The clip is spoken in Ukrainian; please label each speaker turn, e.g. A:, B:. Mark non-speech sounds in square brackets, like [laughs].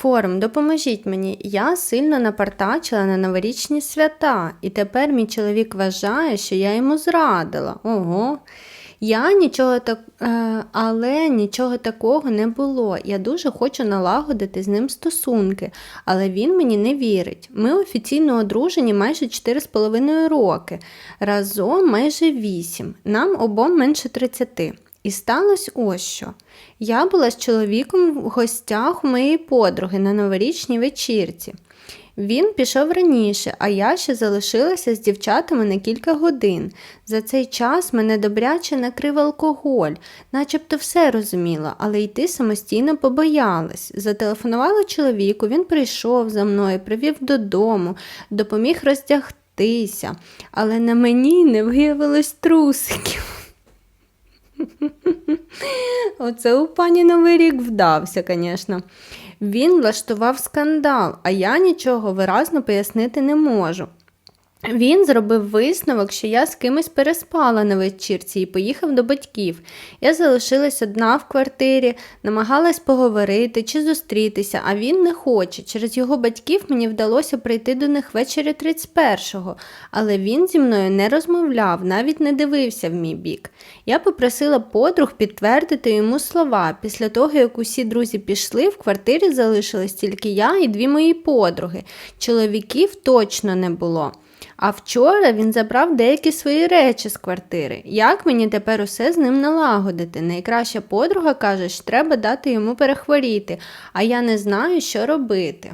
A: Форум, допоможіть мені. Я сильно напартачила на новорічні свята, і тепер мій чоловік вважає, що я йому зрадила. Ого. Я нічого так, е, але нічого такого не було. Я дуже хочу налагодити з ним стосунки, але він мені не вірить. Ми офіційно одружені майже 4,5 роки, разом майже 8. Нам обом менше 30. І сталося ось що. Я була з чоловіком в гостях у моєї подруги на новорічній вечірці. Він пішов раніше, а я ще залишилася з дівчатами на кілька годин. За цей час мене добряче накрив алкоголь, начебто все розуміла, але йти самостійно побоялась. Зателефонувала чоловіку, він прийшов за мною, привів додому, допоміг роздягтися, але на мені не виявилось трусиків. [laughs] Оце у пані Новий рік вдався, звісно. Він влаштував скандал, а я нічого виразно пояснити не можу. Він зробив висновок, що я з кимось переспала на вечірці і поїхав до батьків. Я залишилась одна в квартирі, намагалась поговорити чи зустрітися, а він не хоче. Через його батьків мені вдалося прийти до них ввечері 31-го, але він зі мною не розмовляв, навіть не дивився в мій бік. Я попросила подруг підтвердити йому слова. Після того, як усі друзі пішли, в квартирі залишилась тільки я і дві мої подруги. Чоловіків точно не було. А вчора він забрав деякі свої речі з квартири. Як мені тепер усе з ним налагодити? Найкраща подруга каже, що треба дати йому перехворіти, а я не знаю, що робити.